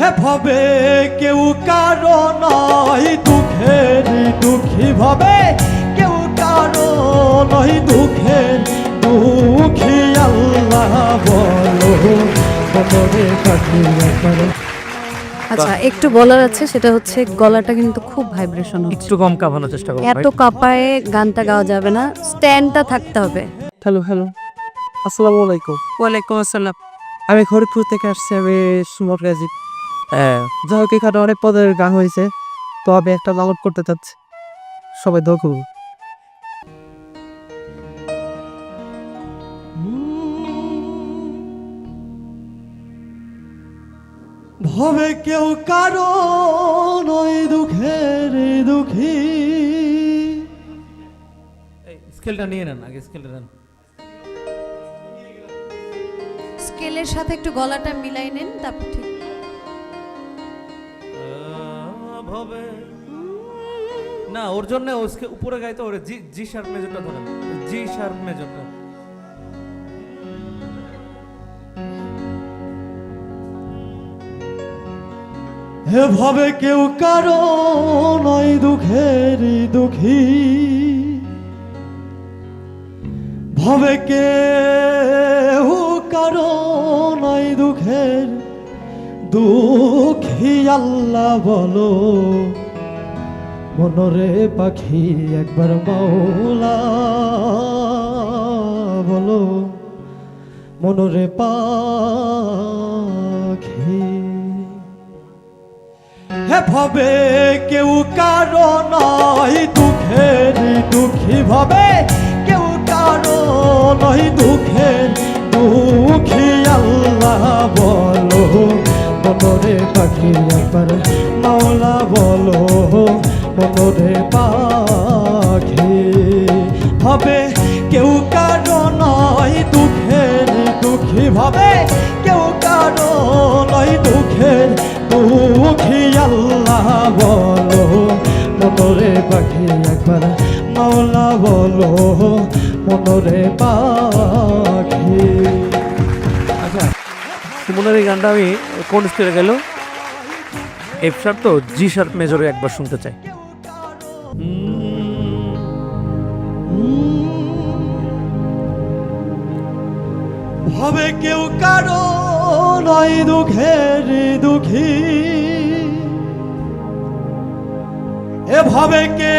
হে ভবে কেউ কারও নয় দুঃখের দুঃখী ভবে। কেউ কারও নয় দুঃখের দুঃখী আল্লাহ বলো। পাখি আচ্ছা একটু বলার আছে সেটা হচ্ছে গলাটা কিন্তু খুব ভাইব্রেশন হচ্ছে। একটু কম কাঁপানোর চেষ্টা করো এত কাপায়ে গানটা গাওয়া যাবে না স্ট্যান্ডটা থাকতে হবে। হ্যালো হ্যালো আসসালামু আলাইকুম। ওয়ালাইকুম আসসালাম। আমি খড়গপুর থেকে আসছি আমি সুমন গাজী হ্যাঁ। যাই হোক এখানে অনেক পদের গান হয়েছে। তো আমি একটা ডাউনলোড করতে চাচ্ছি। সবাই দোয়া করব ভবে কেউ কারও নয় দুঃখের দুঃখী। স্কেলটা নিয়ে নেন আগে স্কেলটা নেন স্কেলের সাথে একটু গলাটা মিলাই নেন তারপর ঠিক। ভবে না, ওর জন্য উপরে গাইতে ওরে জি জি শার্প মেজরটা ধরেন। জি শার্প মেজরটা। হে ভবে কেউ কারও নয় দুঃখের দুঃখী। ভবে কেউ দুঃখী আল্লাহ বলো, মনরে পাখি একবার মাওলা বলো, মনরে পাখি। হে ভবে কেউ কারও নয় দুঃখের, দুঃখী ভবে কেউ কারও নয় দুঃখের, দুঃখী আল্লাহ মনরে পাখি একবার মাওলা বলো, মনরে পাখি। হবে কেউ কারও নয় দুঃখের দুঃখী। ভাবে কেউ কারও নয় দুঃখের দুঃখী। আল্লাহ বলো, মনরে পাখি একবার। মাওলা বলো, মনরে পাখি। এই গানটা আমি কোন স্কেলে গেল? এফ শার্প তো জি শার্প মেজরে একবার শুনতে চাই। হবে কেউ কারও নয় দুঃখের দুঃখী। এভাবে কে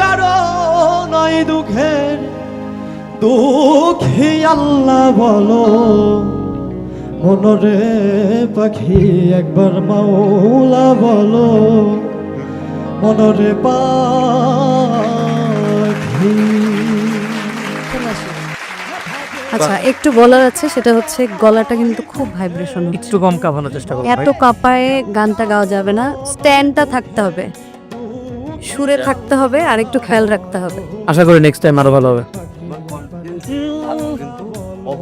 কারও নয় দুঃখের দুঃখী আল্লাহ বলো মনরে পাখি একবার মাওলা বলো মনরে পাখি। আচ্ছা একটু বলার আছে সেটা হচ্ছে গলাটা কিন্তু খুব ভাইব্রেশন একটু কম কাঁপানোর চেষ্টা করো এত কাপায়ে গানটা গাওয়া যাবে না স্ট্যান্ডটা থাকতে হবে। সুরে থাকতে হবে আর একটু খেয়াল রাখতে হবে। আশা করি নেক্সট টাইম আরও ভালো হবে।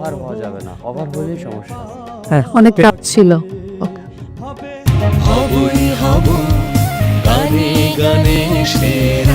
ওভার হওয়া যাবে না। ওভার হলেই সমস্যা। অনেক কাজ ছিল। হবই হব গানে গানে সেরা।